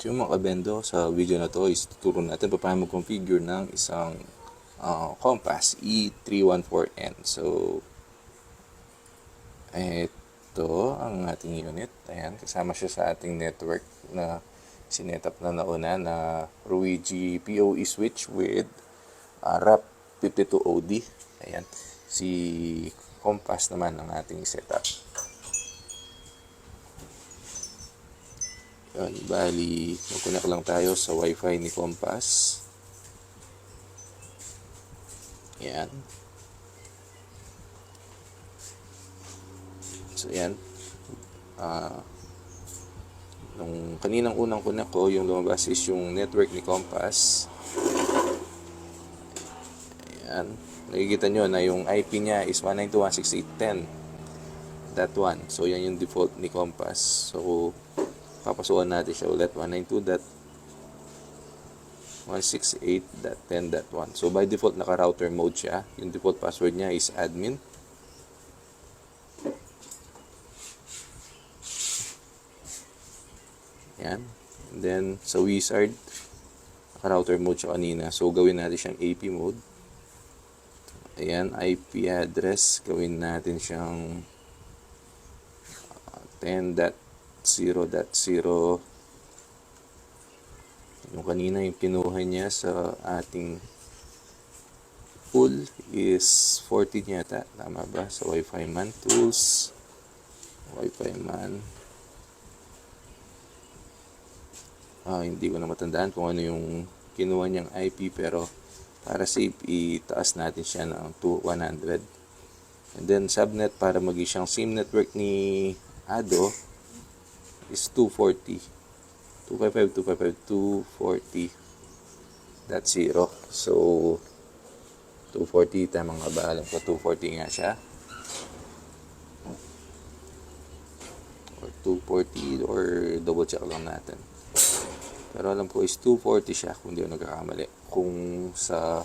So yung mga kabendo, sa video na to is tuturo natin pa paano mag-configure ng isang ah, Compass E314N. So, ito ang ating unit. Ayan, kasama siya sa ating network na sinetap na nauna na Ruigi PoE switch with uh, RAP 52OD. Ayan, si Compass naman ang ating setup. Yun, bali, mag-connect lang tayo sa wifi ni Compass. Yan. So, yan. Ah, nung kaninang unang connect ko, yung lumabas is yung network ni Compass. Ayan. Nakikita nyo na yung IP niya is 192.168.10. That one. So, yan yung default ni Compass. So, papasukan natin siya ulit. 192.168.10.1 so by default naka router mode siya. Yung default password niya is admin. Yan. And then sa wizard naka router mode siya kanina. So gawin natin siyang AP mode. Ayan IP address. Gawin natin siyang uh, 10.0 0.0 yung kanina yung kinuha niya sa ating pool is 14 yata tama ba? Sa wifi man tools. Wifi man. Ah, hindi ko na matandaan kung ano yung kinuha niyang IP pero para safe itaas natin siya ng to 100 and then subnet para maging siyang same network ni Ado is 240. 255, 255, 240. That's zero. So, 240, tama nga ba? Alam ko, 240 nga siya. Or 240, or double check lang natin. Pero alam ko is 240 siya, kung di ako nagkakamali. Kung sa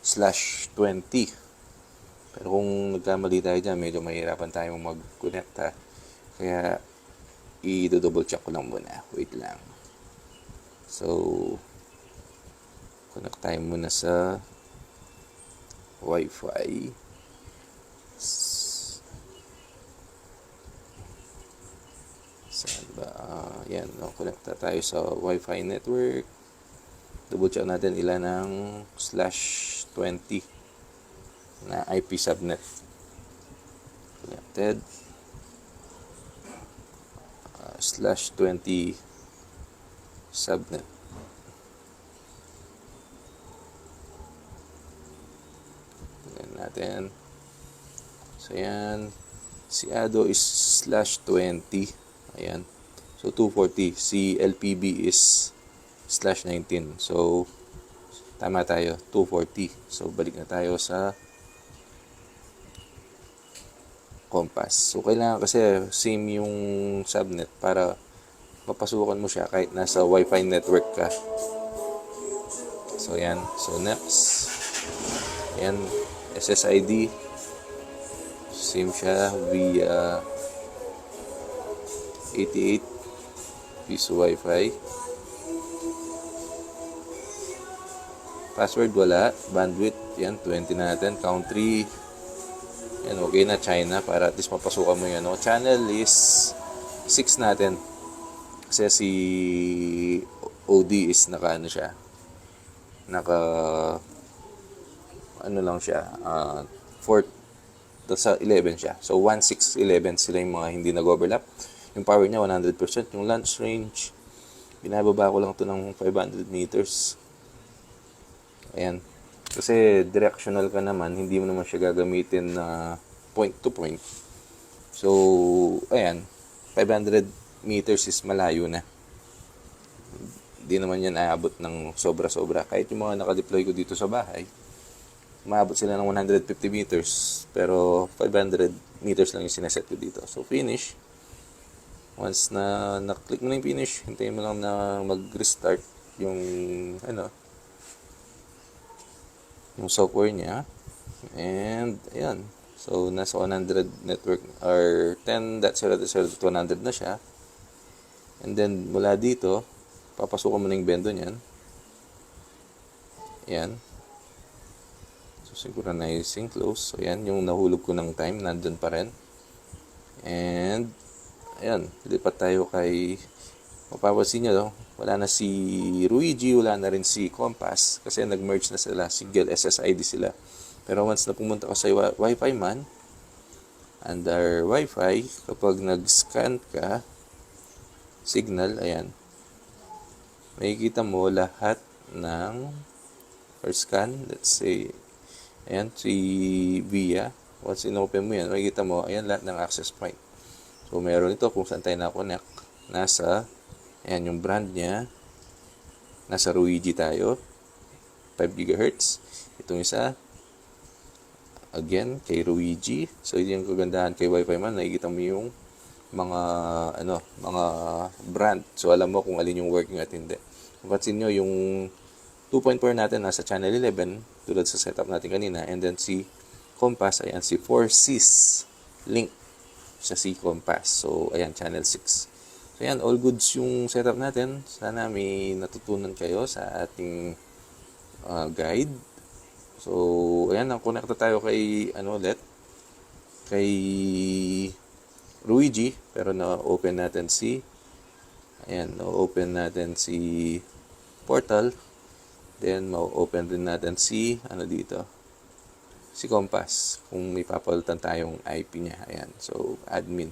slash 20. Pero kung nagkamali tayo dyan, medyo mahirapan tayong mag-connect ha. Kaya, i-double check ko lang muna. Wait lang. So, connect tayo muna sa Wi-Fi. Saan ba? Ah, yan, no, connect tayo sa Wi-Fi network. Double check natin ilan ng slash 20 na IP subnet. Connected slash 20 subnet. Tignan natin. So, yan. Si Ado is slash 20. Ayan. So, 240. Si LPB is slash 19. So, tama tayo. 240. So, balik na tayo sa compass. So, kailangan kasi same yung subnet para mapasukan mo siya kahit nasa wifi network ka. So, yan. So, next. Yan. SSID. Same siya via 88 piso wifi. Password wala. Bandwidth. Yan. 20 natin. Country. Yan, okay na China para at least mapasukan mo yun. No? Channel is 6 natin. Kasi si OD is naka ano siya. Naka ano lang siya. Uh, 4 sa 11 siya. So 1, 6, 11 sila yung mga hindi nag-overlap. Yung power niya 100%. Yung launch range binababa ko lang to ng 500 meters. Ayan. Kasi directional ka naman, hindi mo naman siya gagamitin na point to point. So, ayan, 500 meters is malayo na. Hindi naman yan aabot ng sobra-sobra. Kahit yung mga nakadeploy ko dito sa bahay, maabot sila ng 150 meters. Pero 500 meters lang yung sineset ko dito. So, finish. Once na na-click mo na yung finish, hintayin mo lang na mag-restart yung ano, yung software niya. And, ayan. So, nasa 100 network or 10.0.0 to 100 na siya. And then, mula dito, papasukan mo na yung bendo niyan. Yan. So, synchronizing close. So, yan, yung nahulog ko ng time, nandun pa rin. And, ayan, lipat tayo kay, mapapansin nyo, no? Wala na si Ruigi, wala na rin si Compass, kasi nag-merge na sila, single SSID sila. Pero once na pumunta ka sa wi- Wi-Fi man, under Wi-Fi, kapag nag-scan ka, signal, ayan, makikita mo lahat ng first scan, let's say, ayan, si Via, once in-open mo yan, makikita mo, ayan lahat ng access point. So, meron ito kung saan tayo na-connect. Nasa, ayan yung brand niya, nasa Ruigi tayo, 5 GHz. Itong isa, again, kay Ruigi. So, yun yung kagandahan kay Wi-Fi man, nakikita mo yung mga, ano, mga brand. So, alam mo kung alin yung working at hindi. Kung pansin nyo, yung 2.4 natin nasa channel 11, tulad sa setup natin kanina. And then si Compass, ayan, si 4Cs link sa si Compass. So, ayan, channel 6. So, ayan, all goods yung setup natin. Sana may natutunan kayo sa ating uh, guide. So, ayan, nakonekta tayo kay, ano ulit, kay Ruigi, pero na-open natin si, ayan, na-open natin si portal, then ma-open din natin si, ano dito, si Compass, kung may papalitan tayong IP niya, ayan, so, admin.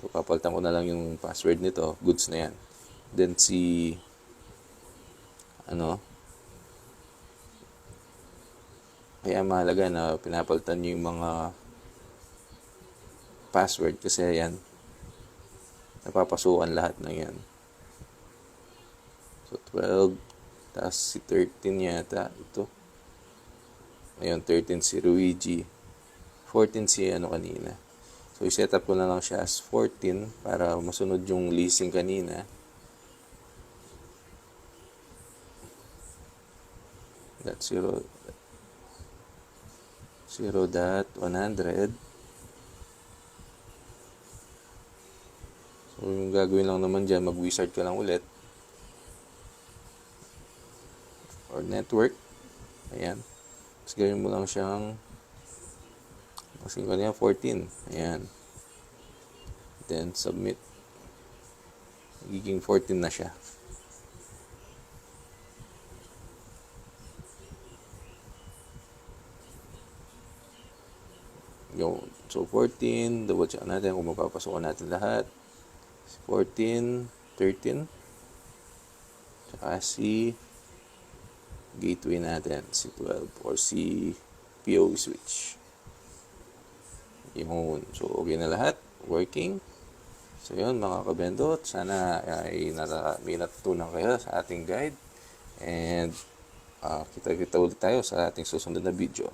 So, papalitan ko na lang yung password nito, goods na yan. Then si, ano, kaya mahalaga na pinapalitan nyo yung mga password kasi yan napapasukan lahat ng yan. So 12 tapos si 13 yata ito. Ayun 13 si Luigi. 14 si ano kanina so i-set up ko na lang siya as 14 para masunod yung leasing kanina that's 0 0 dot 100 So, yung gagawin lang naman dyan, mag-wizard ka lang ulit. Or network. Ayan. Tapos gawin mo lang siyang kasi ko niya 14. Ayan. Then, submit. Magiging 14 na siya. Yung, so, 14. Double check natin kung mapapasukan natin lahat. 14, 13, tsaka si gateway natin, si 12, or si PO switch. Yun. So, okay na lahat. Working. So, yun mga kabendot. Sana ay nata, may natutunan kayo sa ating guide. And, uh, kita-kita ulit tayo sa ating susunod na video.